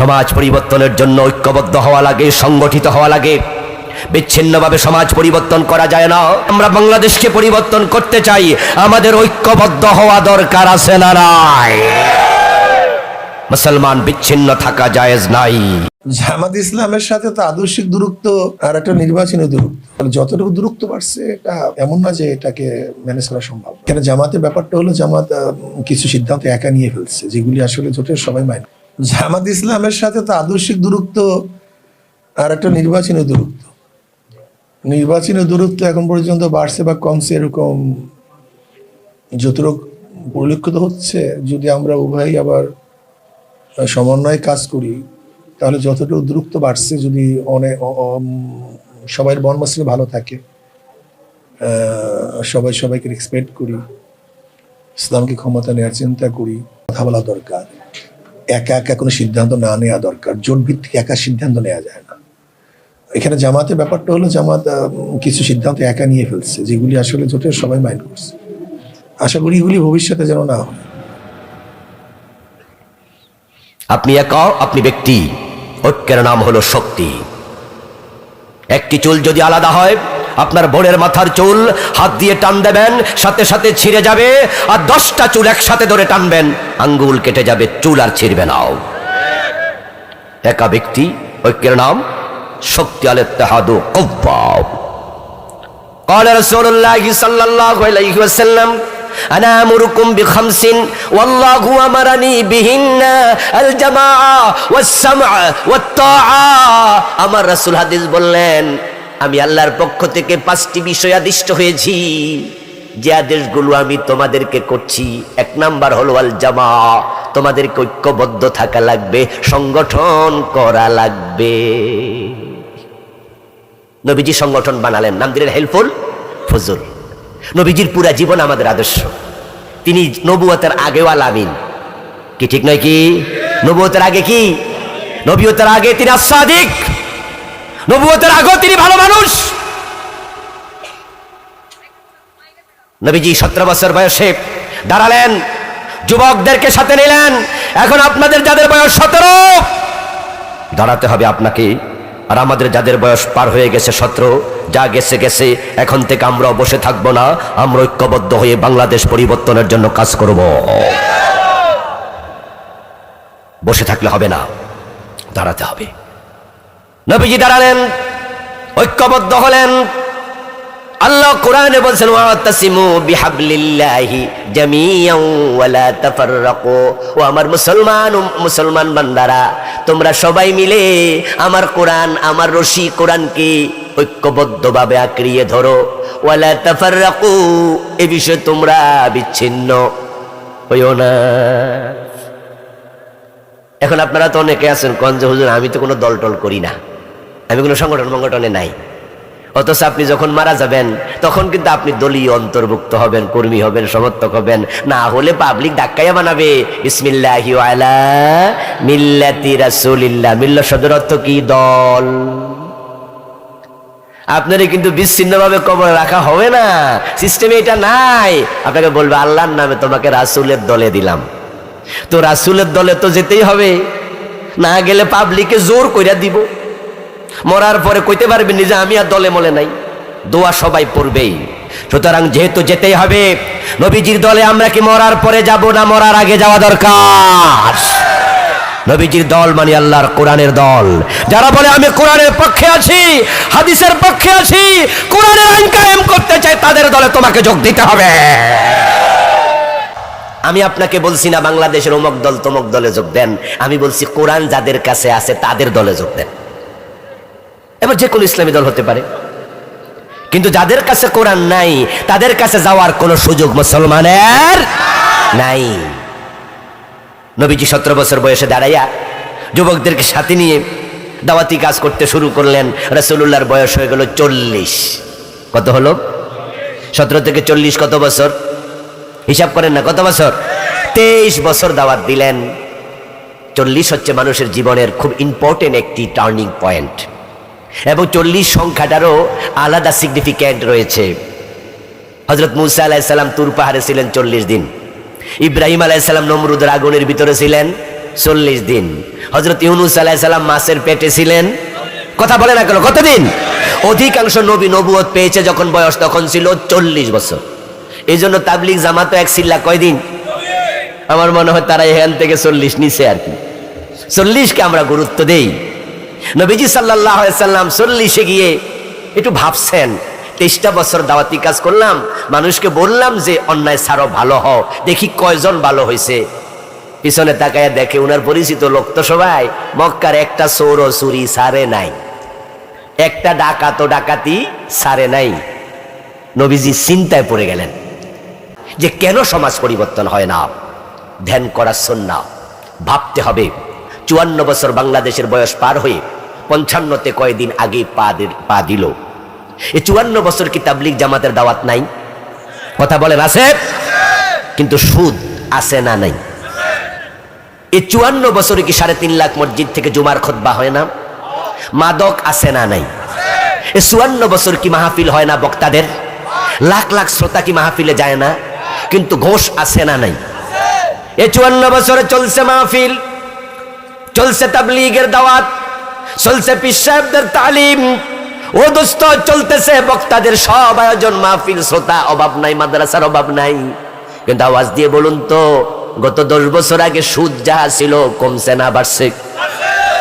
সমাজ পরিবর্তনের জন্য ঐক্যবদ্ধ হওয়া লাগে, সংগঠিত হওয়া লাগে। বিচ্ছিন্নভাবে সমাজ পরিবর্তন করা যায় না। আমরা বাংলাদেশকে পরিবর্তন করতে চাই। আমাদের ঐক্যবদ্ধ হওয়া দরকার আছে না মুসলমান বিচ্ছিন্ন থাকা জায়েজ নাই। জামাত ইসলামের সাথে তো আদর্শিক দূরত্ব আর একটা নির্বাচনী দূরত্ব। যতটুকু দূরত্ব বাড়ছে, এটা এমন না যে এটাকে ম্যানেজ করা সম্ভব। কেন জামাতের ব্যাপারটা হলো জামাত কিছু সিদ্ধান্ত একা নিয়ে ফেলছে, যেগুলি আসলে জোটের সবাই মাইন। জামাত ইসলামের সাথে তো আদর্শিক দূরত্ব আর একটা নির্বাচনী দূরত্ব। নির্বাচনী দূরত্ব এখন পর্যন্ত বাড়ছে বা কমছে এরকম যতটুকু পরিলক্ষিত হচ্ছে, যদি আমরা উভয়ই আবার সমন্বয়ে কাজ করি, তাহলে যতটুকু দূরত্ব বাড়ছে যদি অনেক সবাই বনমাসলে ভালো থাকে সবাই সবাইকে রেসপেক্ট করি, ইসলামকে ক্ষমতা নেওয়ার চিন্তা করি, কথা বলা দরকার। একা একা কোনো সিদ্ধান্ত না নেওয়া দরকার। জোট ভিত্তিক একা সিদ্ধান্ত নেওয়া যায় না। এখানে জামাতের ব্যাপারটা হলো জামাত কিছু সিদ্ধান্ত একা নিয়ে ফেলছে, যেগুলি আসলে জোটের সবাই মাইন্ড করছে। আশা করি এগুলি ভবিষ্যতে যেন না হয়। আপনি একা, আপনি ব্যক্তি। ঐক্যের নাম হলো শক্তি। একটি চুল যদি আলাদা হয়, আপনার বোনের মাথার চুল হাত দিয়ে টান দেবেন, সাথে সাথে ছিঁড়ে যাবে, আর দশটা চুল একসাথে ধরে টানবেন। আঙ্গুল কেটে যাবে চুল আর ছিঁড়বে নাও একা ব্যক্তি ঐক্যের নাম শক্তি আল ইত্তেহাদু কব্বাব قال رسول الله صلى الله عليه وسلم أنا أمركم بخمس والله أمرني بهن الجماعة والسمع والطاعة আমার রাসূল হাদিস বললেন আমি আল্লাহর পক্ষ থেকে পাঁচটি বিষয় আদিষ্ট হয়েছি যে আদেশগুলো আমি তোমাদেরকে করছি, এক নাম্বার হলো আল জামা তোমাদেরকে ঐক্যবদ্ধ থাকা লাগবে, সংগঠন করা লাগবে। নবীজি সংগঠন বানালেন, নাম দিলেন হেল্পফুল ফজল। নবীজির পুরা জীবন আমাদের আদর্শ। তিনি নবুয়তের আগেও আল আমিন। কি ঠিক নয় কি? নবুয়তের আগে কি? নবীয়তের আগে তিনি আসাদিক নবুয়তের আগেও তিনি ভালো মানুষ। নবীজি সতেরো বছর বয়সে দাঁড়ালেন, যুবকদেরকে সাথে নিলেন। এখন আপনাদের যাদের বয়স সতেরো, দাঁড়াতে হবে আপনাকে। আর আমাদের যাদের বয়স পার হয়ে গেছে সতেরো, যা গেছে গেছে, এখন থেকে আমরা বসে থাকব না, আমরা ঐক্যবদ্ধ হয়ে বাংলাদেশ পরিবর্তনের জন্য কাজ করব। বসে থাকলে হবে না, দাঁড়াতে হবে। নবীজি দাঁড়ালেন, ঐক্যবদ্ধ হলেন। আল্লাহ কোরআনে বলছেন, ওয়াতাসিমু বিহাবলিল্লাহি জামিয়ান ওয়ালা তাফাররাকু। ও আমার মুসলমান মুসলমান বান্দারা, তোমরা সবাই মিলে আমার কোরআন, আমার রশি কোরআনকে ঐক্যবদ্ধভাবে আঁকড়িয়ে ধরো। ওয়ালা তাফাররাকু, এ বিষয়ে তোমরা বিচ্ছিন্ন হইও না। এখন আপনারা তো অনেকে আছেন কঞ্জ হুজুর, আমি তো কোনো দল টল করি না। আমি কোনো সংগঠন মঙ্গঠনে নাই। অথচ আপনি যখন মারা যাবেন, তখন কিন্তু আপনি দলীয় অন্তর্ভুক্ত হবেন, কর্মী হবেন, সমর্থক হবেন। না হলে পাবলিক ডাক্কাইয়া বানাবে। ইসমিল্লাহি আলা মিল্লাতি রাসূলিল্লাহ। মিল্লা শব্দের অর্থ কি? দল। আপনারে কিন্তু বিচ্ছিন্নভাবে কবর রাখা হবে না। সিস্টেমে এটা নাই। আপনাকে বলবে, আল্লাহর নামে তোমাকে রাসূলের দলে দিলাম। তো রাসূলের দলে তো যেতেই হবে। না গেলে পাবলিকে জোর কইরা দিব। মরার পরে কইতে পারবেন নিজে, আমি আর দলে মলে নাই। দোয়া সবাই পড়বেই। সুতরাং যেহেতু যেতেই হবে, নবীজির দলে আমরা কি মরার পরে যাব না মরার আগে যাওয়া দরকার? নবীজির দল মানে আল্লাহর কোরআনের দল। যারা বলে, আমি কোরআনের পক্ষে আছি, হাদিসের পক্ষে আছি, কোরআনের আইন কায়েম করতে চাই, তাদের দলে তোমাকে যোগ দিতে হবে। আমি আপনাকে বলছি না, বাংলাদেশের অমুক দল তমুক দলে যোগ দেন। আমি বলছি, কোরআন যাদের কাছে আছে, তাদের দলে যোগ দেন। এবার যে কোনো ইসলামী দল হতে পারে। কিন্তু যাদের কাছে কোরআন নাই, তাদের কাছে যাওয়ার কোনো সুযোগ মুসলমানের নাই। নবীজি সতেরো বছর বয়সে দাঁড়াইয়া যুবকদেরকে সাথে নিয়ে দাওয়াতি কাজ করতে শুরু করলেন। রসুল্লাহর বয়স হয়ে গেল চল্লিশ। কত হলো? সতেরো থেকে চল্লিশ কত বছর? হিসাব করেন না, কত বছর? তেইশ বছর দাওয়াত দিলেন। চল্লিশ হচ্ছে মানুষের জীবনের খুব ইম্পর্টেন্ট একটি টার্নিং পয়েন্ট এবং চল্লিশ সংখ্যাটারও আলাদা সিগনিফিক্যান্ট রয়েছে। হজরত মুসা আলাহিসাল্লাম তুর পাহাড়ে ছিলেন চল্লিশ দিন। ইব্রাহিম আলাইসাল্লাম নমরুদের আগুনের ভিতরে ছিলেন চল্লিশ দিন। হজরত ইউনুস আলাইসাল্লাম মাসের পেটে ছিলেন। কথা বলে না কেন? কতদিন? অধিকাংশ নবী নবুয়ত পেয়েছে যখন বয়স তখন ছিল চল্লিশ বছর। এই জন্য তাবলিক জামাতো এক সিল্লা কয়দিন? আমার মনে হয় তারা এখান থেকে চল্লিশ নিছে আর কি। চল্লিশকে আমরা গুরুত্ব দেই। নবীজি সাল্লাহ সাল্লাম চল্লিশে গিয়ে একটু ভাবছেন, তেইশটা বছর দাওয়াতি কাজ করলাম, মানুষকে বললাম যে, অন্যায় ছাড়ো, ভালো হও, দেখি কয়জন ভালো হয়েছে পিছনে তাকায় দেখে উনার পরিচিত লোক তো সবাই, মক্কার একটা সৌর চুরি সারে নাই। একটা ডাকাতো ডাকাতি সারে নাই। নবীজি চিন্তায় পড়ে গেলেন যে, কেন সমাজ পরিবর্তন হয় না? ধ্যান করার সন্না ভাবতে হবে, চুয়ান্ন বছর বাংলাদেশের বয়স পার হয়ে পঞ্চান্নতে কয়দিন আগে পা পা দিল। এই চুয়ান্ন বছর কি তাবলিক জামাতের দাওয়াত নাই? কথা বলেন, আছে? কিন্তু সুদ আছে না নাই? এই চুয়ান্ন বছরে কি সাড়ে তিন লাখ মসজিদ থেকে জুমার খোদ্া হয় না? মাদক আছে না নাই? এই চুয়ান্ন বছর কি মাহফিল হয় না বক্তাদের? লাখ লাখ শ্রোতা কি মাহফিলে যায় না? কিন্তু ঘোষ আছে না নাই? এ চুয়ান্ন বছরে চলছে মাহফিল, চলছে তাবলিগের দাওয়াত। চলছে পীর তালিম। ও দোস্ত, চলতেছে বক্তাদের সব আয়োজন, মাহফিল, শ্রোতা, অভাব নাই, মাদ্রাসার অভাব নাই। কিন্তু আওয়াজ দিয়ে বলুন তো, গত দশ বছর আগে সুদ যাহা ছিল কমছে না বাড়ছে।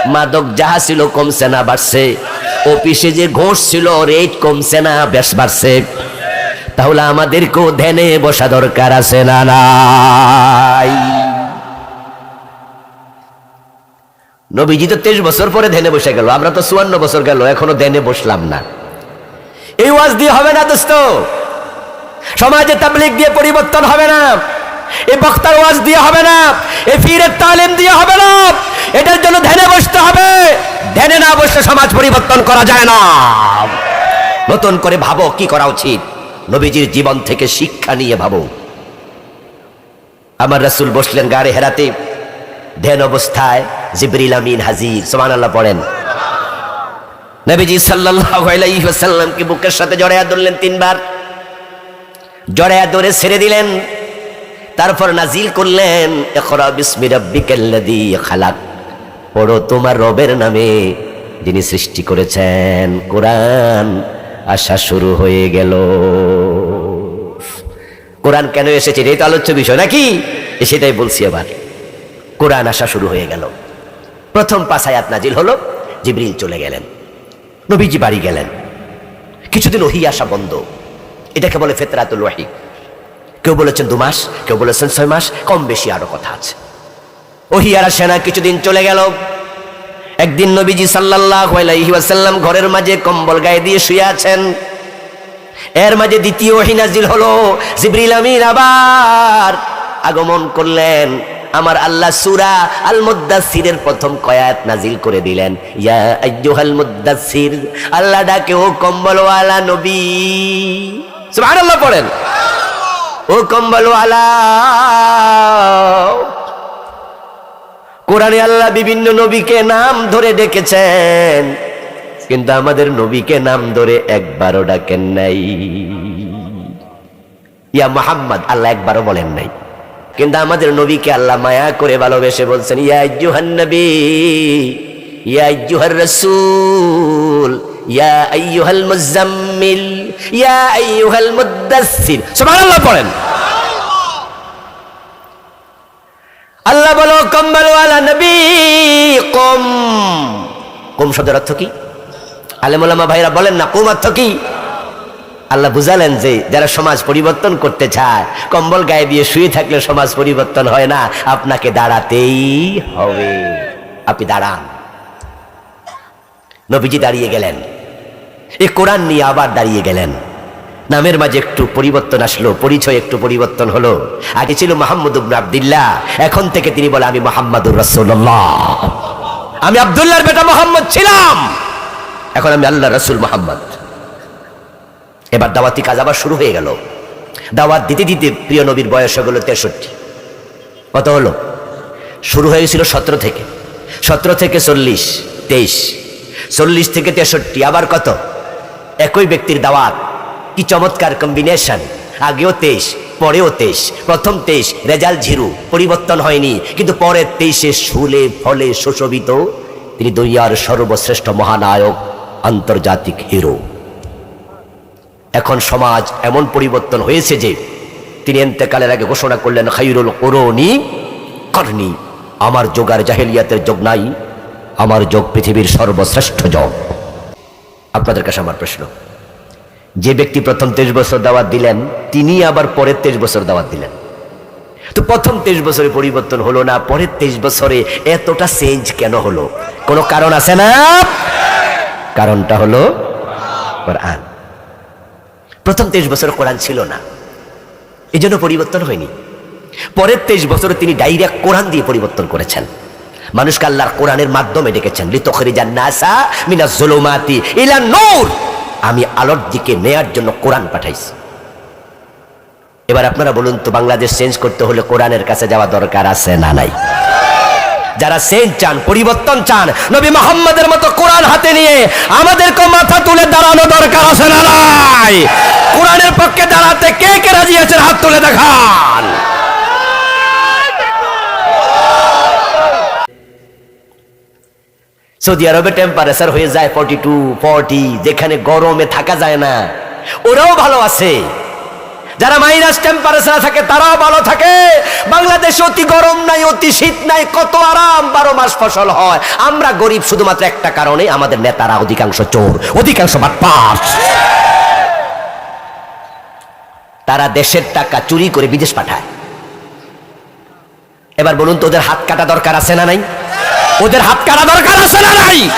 মাদক যাহা ছিল কমছে না বাড়ছে। অফিসে যে ঘোষ ছিল রেট কমছে না বেশ বাড়ছে। তাহলে আমাদেরকেও ধ্যানে বসা দরকার আছে না নাই? নবীজি তো তেইশ বছর পরে ধ্যানে বসে গেল, আমরা তো চুয়ান্ন বছর গেল, এখনও ধ্যানে বসলাম না। এই ওয়াজ দিয়ে হবে না দোস্ত। সমাজে তাবলিক দিয়ে পরিবর্তন হবে না। এই বক্তার ওয়াজ দিয়ে হবে না। এই ফিরের তালিম দিয়ে হবে না। এটার জন্য ধ্যানে বসতে হবে। ধ্যানে না বসলে সমাজ পরিবর্তন করা যায় না। নতুন করে ভাবো, কি করা উচিত? নবীজির জীবন থেকে শিক্ষা নিয়ে ভাবো। আমার রাসূল বসলেন গাড়ি হেরাতে। ধ্যান অবস্থায় জিবরিল আমিন হাজির। সোমান আল্লাহ পড়েন। নবীজি ওয়াসাল্লামকে বুকের সাথে জড়ায়া ধরলেন তিনবার। জড়ায়া ধরে ছেড়ে দিলেন। তারপর নাজিল করলেন খালাক। পড়ো তোমার রবের নামে, যিনি সৃষ্টি করেছেন। কোরআন আসা শুরু হয়ে গেল। কোরআন কেন এসেছে? এটাই তো আলোচ্য বিষয়, নাকি? সেটাই বলছি এবার কোরআন আসা শুরু হয়ে গেল। প্রথম পাঁচ আয়াত নাজিল হলো, জিবরিল চলে গেলেন। নবীজি বাড়ি গেলেন। কিছুদিন ওহি আসা বন্ধ। এটাকে বলে ফেতরাতুল ওয়াহি। কেউ বলেছেন দু মাস, কেউ বলেছেন ছয় মাস, কম বেশি আরও কথা আছে। ওহি আর আসে না কিছুদিন চলে গেল। একদিন নবীজি সাল্লাল্লাহু আলাইহি ওয়াসাল্লাম ঘরের মাঝে কম্বল গায়ে দিয়ে শুয়ে আছেন। এর মাঝে দ্বিতীয় ওহি নাজিল হলো, জিবরিল আমিন আবার আগমন করলেন। আমার আল্লাহ সূরা আল মুদ্দাসসিরের প্রথম কয়াত নাজিল করে দিলেন। ইয়া আইয়ুহাল মুদ্দাসসির আল্লাহ ডাকে, ও কম্বলওয়ালা নবী! সুবহানাল্লাহ পড়েন। ও কম্বলওয়ালা! কোরআনে আল্লাহ বিভিন্ন নবীকে নাম ধরে ডেকেছেন, কিন্তু আমাদের নবীকে নাম ধরে একবারও ডাকেন নাই। ইয়া মোহাম্মদ, আল্লাহ একবারও বলেন নাই। কিন্তু আমাদের নবীকে আল্লাহ মায়া করে ভালোবেসে বলছেন ইজ্জুহান নবী, ইয়া ইজ্জুহার রাসূল, ইয়া মুজাম্মিল ইয়া মুদ্দাসসির সুবহানাল্লাহ পড়েন। আল্লাহ বলো কম্বলওয়ালা নবী, কম। কম শব্দের অর্থ কি? আলেমুলামা ভাইরা বলেন না, কম অর্থ কি? আল্লাহ বুঝালেন যে যারা সমাজ পরিবর্তন করতে চায়, কম্বল গায়ে দিয়ে শুয়ে থাকলে সমাজ পরিবর্তন হয় না, আপনাকে দাঁড়াতেই হবে। আপনি দাঁড়ান। নবীজি দাঁড়িয়ে গেলেন। এই কোরআন নিয়ে আবার দাঁড়িয়ে গেলেন। নামের মাঝে একটু পরিবর্তন আসলো, পরিচয় একটু পরিবর্তন হলো। আগে ছিল মোহাম্মদ আব্দুল্লাহ, এখন থেকে তিনি বলে আমি মোহাম্মদুর রাসূলুল্লাহ। আমি আব্দুল্লাহর বেটা মোহাম্মদ ছিলাম। এখন আমি আল্লাহ রসুল মোহাম্মদ। এবার দাওয়াতি কাজ আবার শুরু হয়ে গেল। দাওয়াত দিতে দিতে প্রিয় নবীর বয়স হলো তেষট্টি। কত হলো? শুরু হয়ে গেছিল সতেরো থেকে। সতেরো থেকে চল্লিশ, তেইশ। চল্লিশ থেকে তেষট্টি, আবার কত? একই ব্যক্তির দাওয়াত। কি চমৎকার কম্বিনেশন আগেও তেইশ, পরেও তেইশ। প্রথম তেইশ, রেজাল্ট জিরো পরিবর্তন হয়নি। কিন্তু পরের তেইশে শুলে ফলে সুশোভিত তিনি দুনিয়ার সর্বশ্রেষ্ঠ মহানায়ক, আন্তর্জাতিক হিরো এখন সমাজ এমন পরিবর্তন হয়েছে যে তিনি এন্তেকালের আগে ঘোষণা করলেন খাইরুল করণি করনি, আমার যোগার জাহেলিয়াতের যোগ নাই, আমার যোগ পৃথিবীর সর্বশ্রেষ্ঠ যোগ। আপনাদের কাছে আমার প্রশ্ন। যে ব্যক্তি প্রথম তেইশ বছর দাওয়াত দিলেন, তিনি আবার পরের তেইশ বছর দাওয়াত দিলেন। তো প্রথম তেইশ বছরে পরিবর্তন হলো না, পরের তেইশ বছরে এতটা চেঞ্জ কেন হলো? কোনো কারণ আছে না? কারণটা হলো কোরআন। প্রথম তেইশ বছর কোরআন ছিল না। এই জন্য পরিবর্তন হয়নি। পরের তেইশ বছরে তিনি ডাইরেক্ট কোরআন দিয়ে পরিবর্তন করেছেন। মানুষকে আল্লাহর কোরআনের মাধ্যমে ডেকেছেন লিতখরি জান্নাসা মিনা জুলুমাতি ইলা নূর। আমি আলোর দিকে নেয়ার জন্য কোরআন পাঠাইছি। এবার আপনারা বলুন তো, বাংলাদেশ চেঞ্জ করতে হলে কোরআনের কাছে যাওয়া দরকার আছে না নাই? যারা চেঞ্জ চান, পরিবর্তন চান, নবী মোহাম্মদের মতো কোরআন হাতে নিয়ে আমাদেরকে মাথা তুলে দাঁড়ানো দরকার আছে না কোরআনের পক্ষে দাঁড়াতে কে কে রাজি আছেন? হাত তুলে দেখান। সৌদি আরবে টেম্পারেচার হয়ে যায় ফর্টি টু ফর্টি যেখানে গরমে থাকা যায় না। ওরাও ভালো আছে। যারা মাইনাস টেম্পারেচার থাকে, তারাও ভালো থাকে। বাংলাদেশে অতি গরম নাই, অতি শীত নাই, কত আরাম, বারো মাস ফসল হয়। আমরা গরিব শুধুমাত্র একটা কারণে, আমাদের নেতারা অধিকাংশ চোর, অধিকাংশ বাটপার তারা দেশের টাকা চুরি করে বিদেশ পাঠায়। এবার বলুন তো, ওদের হাত কাটা দরকার আছে না নাই? ওদের হাত কাটা দরকার আছে না নাই?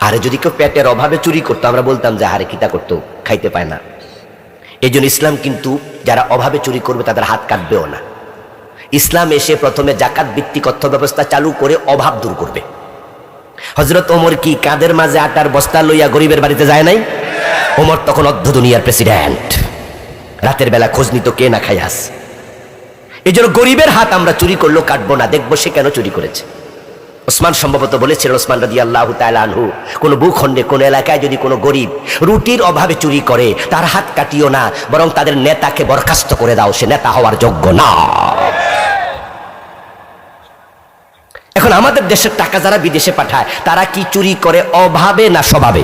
আরে যদি কেউ পেটের অভাবে চুরি করতো, আমরা বলতাম যে, আরে, কিতা করতো? খাইতে পায় না। এই জন্য ইসলাম কিন্তু যারা অভাবে চুরি করবে তাদের হাত কাটবেও না। ইসলাম এসে প্রথমে জাকাত ভিত্তিক অর্থ ব্যবস্থা চালু করে অভাব দূর করবে। হজরত ওমর কি কাদের মাঝে আটার বস্তা লইয়া গরিবের বাড়িতে যায় নাই? ওমর তখন অর্ধ দুনিয়ার প্রেসিডেন্ট। রাতের বেলা খোঁজ নিত কে না খাইয়াস এই জন্য গরিবের হাত আমরা চুরি করল কাটবো না, দেখব সে কেন চুরি করেছে। ওসমান সম্ভবত বলেছিলেন, ওসমান রাদি আল্লাহ আনহু, কোন ভূখণ্ডে, কোন এলাকায় যদি কোনো গরিব রুটির অভাবে চুরি করে, তার হাত কাটিও না, বরং তাদের নেতাকে বরখাস্ত করে দাও, সে নেতা হওয়ার যোগ্য না। এখন আমাদের দেশের টাকা যারা বিদেশে পাঠায়, তারা কি চুরি করে, অভাবে না স্বভাবে?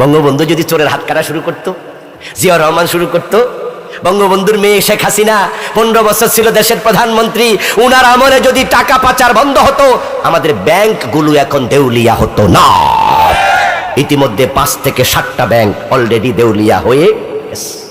বঙ্গবন্ধু যদি চোরের হাত কাটা শুরু করতো, জিয়াউর রহমান শুরু করতো বঙ্গবন্ধুর মেয়ে শেখ হাসিনা পনেরো বছর ছিল দেশের প্রধানমন্ত্রী উনার আমলে যদি টাকা পাচার বন্ধ হতো, আমাদের ব্যাংকগুলো এখন দেউলিয়া হতো না ইতিমধ্যে পাঁচ থেকে সাতটা ব্যাংক অলরেডি দেউলিয়া হয়ে গেছে।